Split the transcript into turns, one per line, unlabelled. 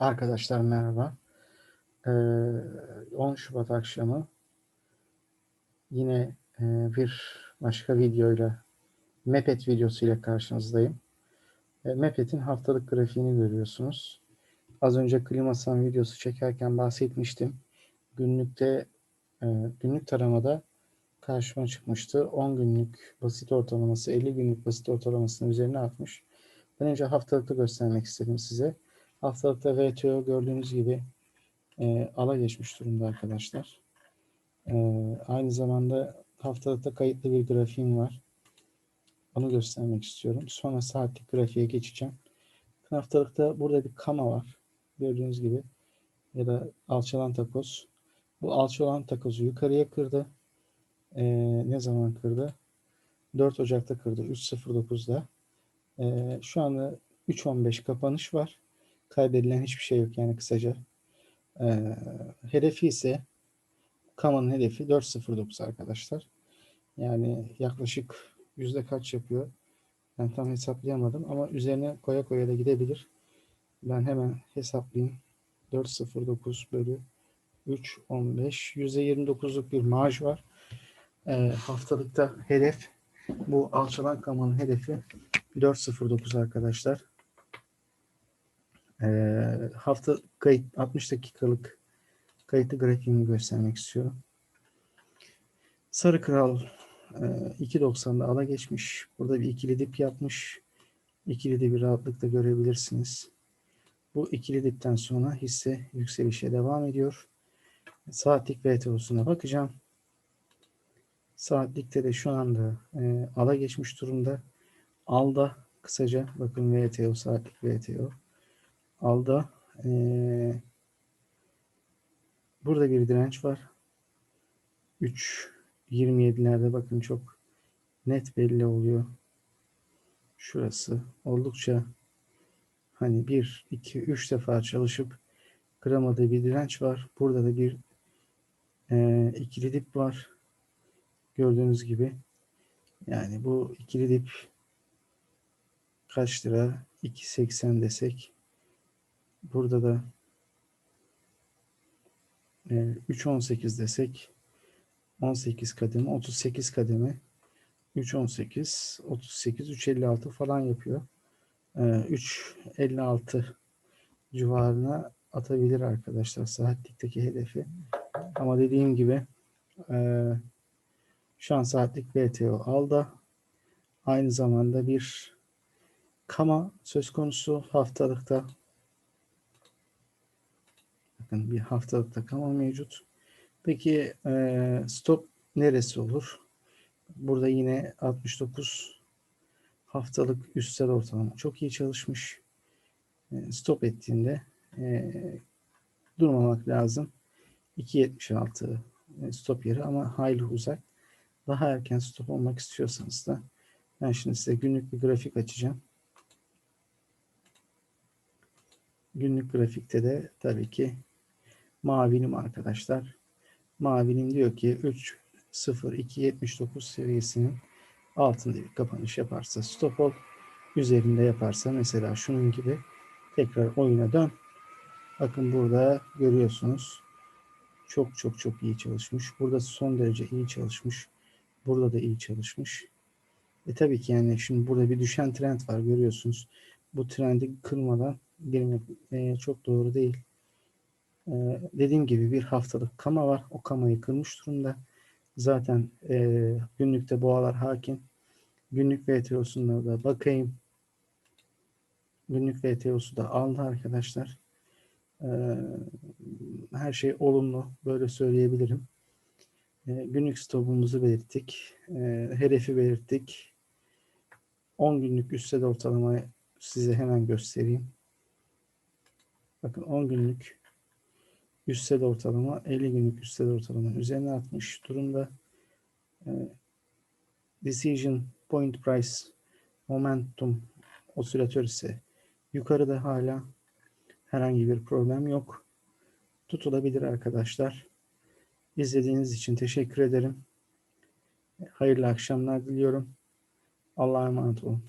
Arkadaşlar merhaba. Ee, 10 Şubat akşamı yine e, bir başka videoyla Mepet videosuyla karşınızdayım. E, Mepet'in haftalık grafiğini görüyorsunuz. Az önce Klimasan videosu çekerken bahsetmiştim. Günlükte e, günlük taramada karşıma çıkmıştı. 10 günlük basit ortalaması 50 günlük basit ortalamasının üzerine atmış. Ben önce haftalıkta göstermek istedim size. Haftalıkta VTO gördüğünüz gibi e, ala geçmiş durumda arkadaşlar. E, aynı zamanda haftalıkta kayıtlı bir grafiğim var. Onu göstermek istiyorum. Sonra saatlik grafiğe geçeceğim. Haftalıkta burada bir kama var. Gördüğünüz gibi. Ya da alçalan takoz. Bu alçalan takozu yukarıya kırdı. E, ne zaman kırdı? 4 Ocak'ta kırdı. 3.09'da. E, şu anda 3.15 kapanış var kaybedilen hiçbir şey yok yani kısaca. Ee, hedefi ise Kama'nın hedefi 4.09 arkadaşlar. Yani yaklaşık yüzde kaç yapıyor? Ben tam hesaplayamadım ama üzerine koya koya da gidebilir. Ben hemen hesaplayayım. 4.09 bölü 3.15 %29'luk bir marj var. Ee, haftalıkta hedef bu alçalan kamanın hedefi 4.09 arkadaşlar. E, hafta kayıt 60 dakikalık kayıtlı grafiğimi göstermek istiyorum. Sarı Kral e, 2.90'da ala geçmiş. Burada bir ikili dip yapmış. İkili de bir rahatlıkla görebilirsiniz. Bu ikili dipten sonra hisse yükselişe devam ediyor. Saatlik VTO'suna bakacağım. Saatlikte de şu anda e, ala geçmiş durumda. Alda kısaca bakın VTO saatlik VTO. Alda ee, burada bir direnç var. 3.27'lerde bakın çok net belli oluyor. Şurası oldukça hani 1, 2, 3 defa çalışıp kıramadığı bir direnç var. Burada da bir e, ikili dip var. Gördüğünüz gibi. Yani bu ikili dip kaç lira? 2.80 desek Burada da e, 3.18 desek 18 kademe 38 kademe 3.18 38 3.56 falan yapıyor. E, 3.56 civarına atabilir arkadaşlar saatlikteki hedefi. Ama dediğim gibi e, şu an saatlik VTO aldı. Aynı zamanda bir kama söz konusu haftalıkta Bakın bir haftalık takama mevcut. Peki e, stop neresi olur? Burada yine 69 haftalık üstel ortalama çok iyi çalışmış. E, stop ettiğinde e, durmamak lazım. 2.76 e, stop yeri ama hayli uzak. Daha erken stop olmak istiyorsanız da ben şimdi size günlük bir grafik açacağım. Günlük grafikte de tabii ki mavinim arkadaşlar. Mavinim diyor ki 3 0 2 79 seviyesinin altında bir kapanış yaparsa stop ol. Üzerinde yaparsa mesela şunun gibi tekrar oyuna dön. Bakın burada görüyorsunuz. Çok çok çok iyi çalışmış. Burada son derece iyi çalışmış. Burada da iyi çalışmış. E tabii ki yani şimdi burada bir düşen trend var görüyorsunuz. Bu trendi kırmadan girmek e, çok doğru değil. Ee, dediğim gibi bir haftalık kama var. O kamayı kırmış durumda. Zaten e, günlükte boğalar hakim. Günlük VTO'suna da bakayım. Günlük VTO'su da aldı arkadaşlar. Ee, her şey olumlu. Böyle söyleyebilirim. Ee, günlük stopumuzu belirttik. Ee, hedefi belirttik. 10 günlük üstel ortalamayı size hemen göstereyim. Bakın 10 günlük üstel ortalama 50 günlük üstel ortalama üzerine atmış durumda. E, decision point price momentum osilatör ise yukarıda hala herhangi bir problem yok. Tutulabilir arkadaşlar. İzlediğiniz için teşekkür ederim. Hayırlı akşamlar diliyorum. Allah'a emanet olun.